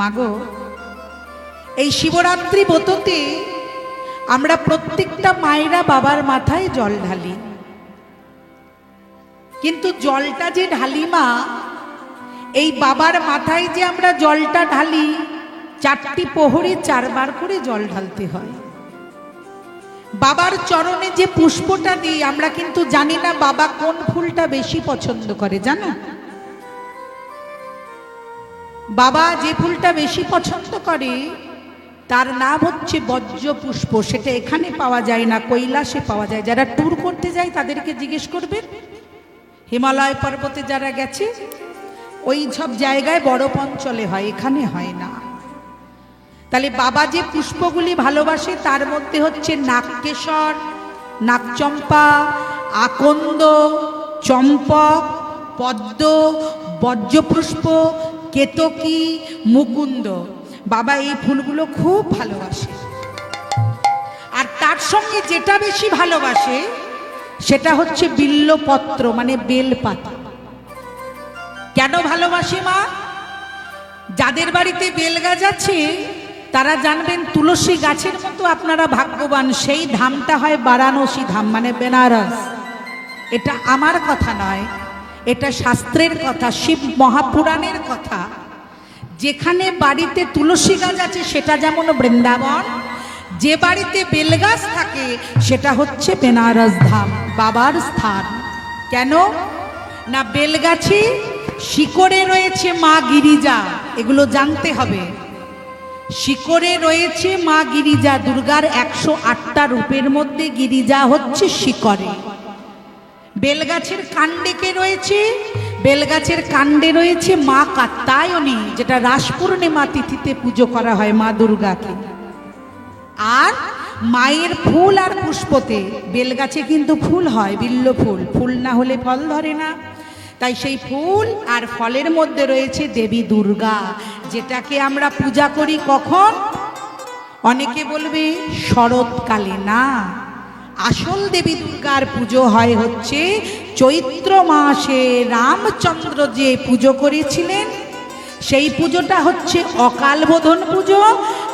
মাগো, এই শিবরাত্রি ব্রততে আমরা প্রত্যেকটা মায়েরা বাবার মাথায় জল ঢালি। কিন্তু জলটা যে ঢালি মা, এই বাবার মাথায় যে আমরা জলটা ঢালি, চারটি পোহরে চারবার করে জল ঢালতে হয়। বাবার চরণে যে পুষ্পটা দিই, আমরা কিন্তু জানি না বাবা কোন ফুলটা বেশি পছন্দ করে, জানো? বাবা যে ফুলটা বেশি পছন্দ করে, তার নাম হচ্ছে বজ্র পুষ্প সেটা এখানে পাওয়া যায় না, কৈলাসে পাওয়া যায়। যারা ট্যুর করতে যায়, তাদেরকে জিজ্ঞেস করবেন। হিমালয় পর্বতে যারা গেছে, ওই সব জায়গায় বড় পঞ্চলে হয়, এখানে হয় না। তাহলে বাবা যে পুষ্পগুলি ভালোবাসে, তার মধ্যে হচ্ছে নাগকেশর, নাগচম্পা, আকন্দ, চম্পক, পদ্ম, বজ্রপুষ্প কেতকী মুকুন্দ? বাবা, এই ফুলগুলো খুব ভালোবাসে। আর তার সঙ্গে যেটা বেশি ভালোবাসে, সেটা হচ্ছে বিল্লপত্র মানে বেলপাতা। কেন ভালোবাসে মা? যাদের বাড়িতে বেল গাছ আছে, তারা জানবেন তুলসী গাছের মতো আপনারা ভাগ্যবান। সেই ধামটা হয় বারাণসী ধাম মানে বেনারস। এটা আমার কথা নয় এটা শাস্ত্রের কথা, শিব মহাপুরাণের কথা। যেখানে বাড়িতে তুলসী গাছ আছে, সেটা যেমন বৃন্দাবন, যে বাড়িতে বেলগাছ থাকে, সেটা হচ্ছে বেনারস ধাম, বাবার স্থান। কেন? না বেলগাছে শিকড়ে রয়েছে মা গিরিজা, এগুলো জানতে হবে। শিকড়ে রয়েছে মা গিরিজা, দুর্গার একশো আটটা রূপের মধ্যে গিরিজা হচ্ছে শিকড়ে। বেলগাছের কাণ্ডে কে রয়েছে? বেলগাছের কাণ্ডে রয়েছে মা কাত্তায়নী, যেটা রাস পূর্ণিমা তিথিতে পুজো করা হয় মা দুর্গাকে। আর মায়ের ফুল আর পুষ্পতে, বেলগাছে কিন্তু ফুল হয়, বিল্ল ফুল। ফুল না হলে ফল ধরে না। তাই সেই ফুল আর ফলের মধ্যে রয়েছে দেবী দুর্গা, যেটাকে আমরা পূজা করি কখন? অনেকে বলবে শরৎকালে, না। আসল দেবী দুর্গার পুজো হয় হচ্ছে চৈত্র মাসে রামচন্দ্র যে পুজো করেছিলেন, সেই পুজোটা হচ্ছে অকাল বোধন পুজো,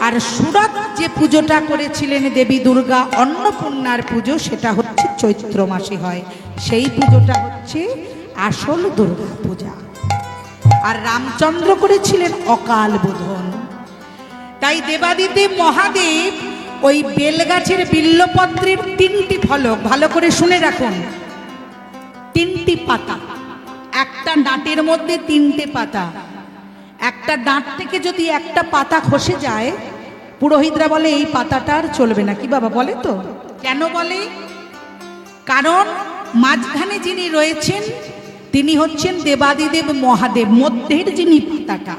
আর সুরত যে পুজোটা করেছিলেন দেবী দুর্গা অন্নপূর্ণার পুজো, সেটা হচ্ছে চৈত্র মাসে হয়। সেই পুজোটা হচ্ছে আসল দুর্গা পূজা। আর রামচন্দ্র করেছিলেন অকাল বোধন তাই দেবাদিদেব মহাদেব ওই বেলগাছের বিল্লপত্রের তিনটি ফলক, ভালো করে শুনে রাখুন। তিনটি পাতা। একটা ডাঁটের মধ্যে তিনটে পাতা। একটা ডাঁট থেকে যদি একটা পাতা খসে যায়, পুরোহিতরা বলে, এই পাতাটা আর চলবে না। কি বাবা, বলে তো? কেন বলে? কারণ মাঝখানে যিনি রয়েছেন, তিনি হচ্ছেন দেবাদিদেব মহাদেব, মধ্যের যিনি পাতাটা,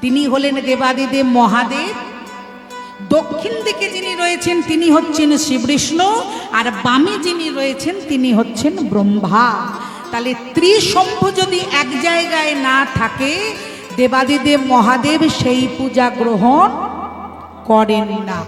তিনি হলেন দেবাদিদেব মহাদেব। দক্ষিণ দিকে যিনি রয়েছেন, তিনি হচ্ছেন শ্রীবৃষ্ণ, আর বামে যিনি রয়েছেন, তিনি হচ্ছেন ব্রহ্মা। তাহলে ত্রিসম্ভ যদি এক জায়গায় না থাকে, দেবাদিদেব মহাদেব সেই পূজা গ্রহণ করেন না।